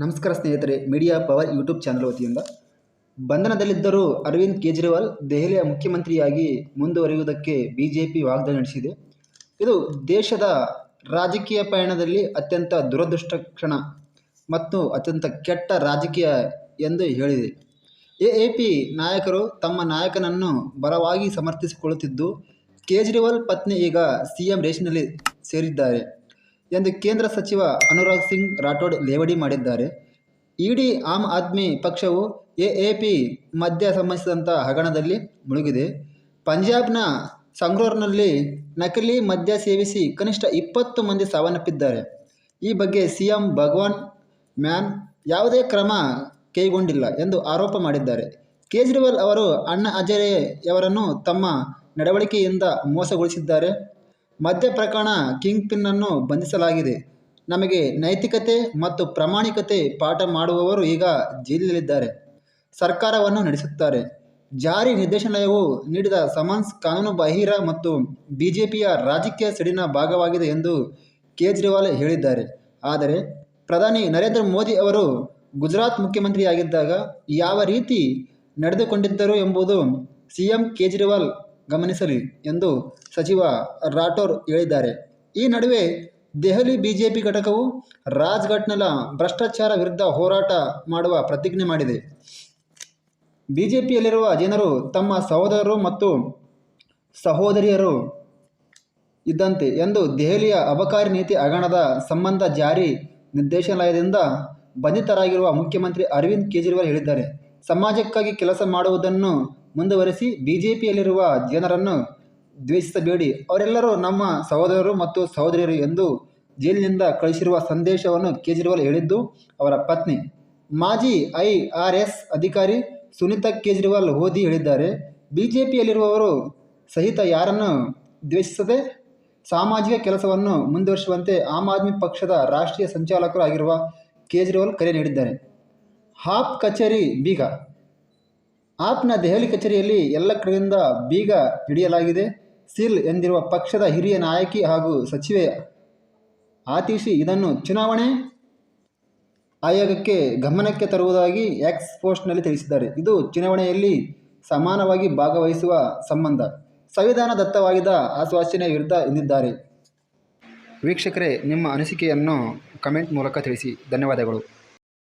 ನಮಸ್ಕಾರ ಸ್ನೇಹಿತರೆ media power YouTube channel ವತಿಯಿಂದ. ಬಂಧನದಲ್ಲಿದ್ದರೂ ಅರವಿಂದ್ ಕೇಜ್ರಿವಾಲ್ ದೆಹಲಿಯ ಮುಖ್ಯಮಂತ್ರಿಯಾಗಿ ಮುಂದುವರಿಯುವುದಕ್ಕೆ ಬಿಜೆಪಿ ವಾಗ್ದಾನ ನಡೆಸಿದೆ. ಇದು ದೇಶದ ರಾಜಕೀಯ ಪಯಣದಲ್ಲಿ ಅತ್ಯಂತ ದುರದೃಷ್ಟ ಕ್ಷಣ ಮತ್ತು ಅತ್ಯಂತ ಕೆಟ್ಟ ರಾಜಕೀಯ ಎಂದು ಹೇಳಿದೆ. ಎ ಪಿ ನಾಯಕರು ತಮ್ಮ ನಾಯಕನನ್ನು ಬಲವಾಗಿ ಸಮರ್ಥಿಸಿಕೊಳ್ಳುತ್ತಿದ್ದು, ಕೇಜ್ರಿವಾಲ್ ಪತ್ನಿ ಈಗ ಸಿಎಂ ರೇಸ್ನಲ್ಲಿ ಸೇರಿದ್ದಾರೆ. ಎಂದು ಕೇಂದ್ರ ಸಚಿವ ಅನುರಾಗ್ ಸಿಂಗ್ ರಾಠೋಡ್ ಲೇವಡಿ ಮಾಡಿದ್ದಾರೆ. ಇಡಿ ಆಮ್ ಆದ್ಮಿ ಪಕ್ಷವು ಎಎಪಿ ಮಧ್ಯ ಸಂಬಂಧಿಸಿದಂಥ ಹಗರಣದಲ್ಲಿ ಮುಳುಗಿದೆ. ಪಂಜಾಬ್ನ ಸಂಗ್ರೂರ್ನಲ್ಲಿ ನಕಲಿ ಮದ್ಯ ಸೇವಿಸಿ ಕನಿಷ್ಠ ಇಪ್ಪತ್ತು ಮಂದಿ ಸಾವನ್ನಪ್ಪಿದ್ದಾರೆ. ಈ ಬಗ್ಗೆ ಸಿಎಂ ಭಗವಾನ್ ಮ್ಯಾನ್ ಯಾವುದೇ ಕ್ರಮ ಕೈಗೊಂಡಿಲ್ಲ ಎಂದು ಆರೋಪ ಮಾಡಿದ್ದಾರೆ. ಕೇಜ್ರಿವಾಲ್ ಅವರು ಅಣ್ಣ ಹಜಾರೆಯವರನ್ನು ತಮ್ಮ ನಡವಳಿಕೆಯಿಂದ ಮೋಸಗೊಳಿಸಿದ್ದಾರೆ. ಮದ್ಯ ಪ್ರಕರಣ ಕಿಂಗ್ ಪಿನ್ನನ್ನು ಬಂಧಿಸಲಾಗಿದೆ. ನಮಗೆ ನೈತಿಕತೆ ಮತ್ತು ಪ್ರಾಮಾಣಿಕತೆ ಪಾಠ ಮಾಡುವವರು ಈಗ ಜೈಲಿನಲ್ಲಿದ್ದಾರೆ. ಸರ್ಕಾರವನ್ನು ನಡೆಸುತ್ತಾರೆ. ಜಾರಿ ನಿರ್ದೇಶನಾಲಯವು ನೀಡಿದ ಸಮನ್ಸ್ ಕಾನೂನುಬಾಹಿರ ಮತ್ತು ಬಿಜೆಪಿಯ ರಾಜಕೀಯ ಸಿಡಿನ ಭಾಗವಾಗಿದೆ ಎಂದು ಕೇಜ್ರಿವಾಲ್ ಹೇಳಿದ್ದಾರೆ. ಆದರೆ ಪ್ರಧಾನಿ ನರೇಂದ್ರ ಮೋದಿ ಅವರು ಗುಜರಾತ್ ಮುಖ್ಯಮಂತ್ರಿಯಾಗಿದ್ದಾಗ ಯಾವ ರೀತಿ ನಡೆದುಕೊಂಡಿದ್ದರು ಎಂಬುದು ಸಿಎಂ ಕೇಜ್ರಿವಾಲ್ ಗಮನಿಸಲಿ ಎಂದು ಸಚಿವ ರಾಠೋರ್ ಹೇಳಿದ್ದಾರೆ. ಈ ನಡುವೆ ದೆಹಲಿ ಬಿಜೆಪಿ ಘಟಕವು ರಾಜ್ಘಟ್ನಲ್ಲ ಭ್ರಷ್ಟಾಚಾರ ವಿರುದ್ಧ ಹೋರಾಟ ಮಾಡುವ ಪ್ರತಿಜ್ಞೆ ಮಾಡಿದೆ. ಬಿಜೆಪಿಯಲ್ಲಿರುವ ಜನರು ತಮ್ಮ ಸಹೋದರರು ಮತ್ತು ಸಹೋದರಿಯರು ಇದ್ದಂತೆ ಎಂದು ದೆಹಲಿಯ ಅಬಕಾರಿ ನೀತಿ ಹಗರಣದ ಸಂಬಂಧ ಜಾರಿ ನಿರ್ದೇಶನಾಲಯದಿಂದ ಬಂಧಿತರಾಗಿರುವ ಮುಖ್ಯಮಂತ್ರಿ ಅರವಿಂದ್ ಕೇಜ್ರಿವಾಲ್ ಹೇಳಿದ್ದಾರೆ. ಸಮಾಜಕ್ಕಾಗಿ ಕೆಲಸ ಮಾಡುವುದನ್ನು ಮುಂದುವರಿಸಿ ಬಿಜೆಪಿಯಲ್ಲಿರುವ ಜನರನ್ನು ದ್ವೇಷಿಸಬೇಡಿ. ಅವರೆಲ್ಲರೂ ನಮ್ಮ ಸಹೋದರರು ಮತ್ತು ಸಹೋದರಿಯರು ಎಂದು ಜೈಲಿನಿಂದ ಕಳಿಸಿರುವ ಸಂದೇಶವನ್ನು ಕೇಜ್ರಿವಾಲ್ ಹೇಳಿದ್ದು ಅವರ ಪತ್ನಿ. ಮಾಜಿ ಐ ಆರ್ ಎಸ್ ಅಧಿಕಾರಿ ಸುನೀತಾ ಕೇಜ್ರಿವಾಲ್ ಓದಿ ಹೇಳಿದ್ದಾರೆ, ಬಿಜೆಪಿಯಲ್ಲಿರುವವರು ಸಹಿತ ಯಾರನ್ನು ದ್ವೇಷಿಸದೆ ಸಾಮಾಜಿಕ ಕೆಲಸವನ್ನು ಮುಂದುವರಿಸುವಂತೆ ಆಮ್ ಆದ್ಮಿ ಪಕ್ಷದ ರಾಷ್ಟ್ರೀಯ ಸಂಚಾಲಕರು ಆಗಿರುವ ಕೇಜ್ರಿವಾಲ್ ಕರೆ ನೀಡಿದ್ದಾರೆ. ಹಾಪ್ ಕಚೇರಿ ಬೀಗ ಆಪ್ನ ದೆಹಲಿ ಕಚೇರಿಯಲ್ಲಿ ಎಲ್ಲ ಕಡೆಯಿಂದ ಬೀಗ ಹಿಡಿಯಲಾಗಿದೆ. ಸಿಲ್ ಎಂದಿರುವ ಪಕ್ಷದ ಹಿರಿಯ ನಾಯಕಿ ಹಾಗೂ ಸಚಿವೆ ಆತಿಶಿ ಇದನ್ನು ಚುನಾವಣೆ ಆಯೋಗಕ್ಕೆ ಗಮನಕ್ಕೆ ತರುವುದಾಗಿ ಎಕ್ಸ್ ಪೋಸ್ಟ್ನಲ್ಲಿ ತಿಳಿಸಿದ್ದಾರೆ. ಇದು ಚುನಾವಣೆಯಲ್ಲಿ ಸಮಾನವಾಗಿ ಭಾಗವಹಿಸುವ ಸಂಬಂಧ. ಸಂವಿಧಾನ ದತ್ತವಾಗಿದ್ದ ಆಶ್ವಾಸನೆ ವಿರುದ್ಧ ಎಂದಿದ್ದಾರೆ. ವೀಕ್ಷಕರೇ, ನಿಮ್ಮ ಅನಿಸಿಕೆಯನ್ನು ಕಮೆಂಟ್ ಮೂಲಕ ತಿಳಿಸಿ. ಧನ್ಯವಾದಗಳು.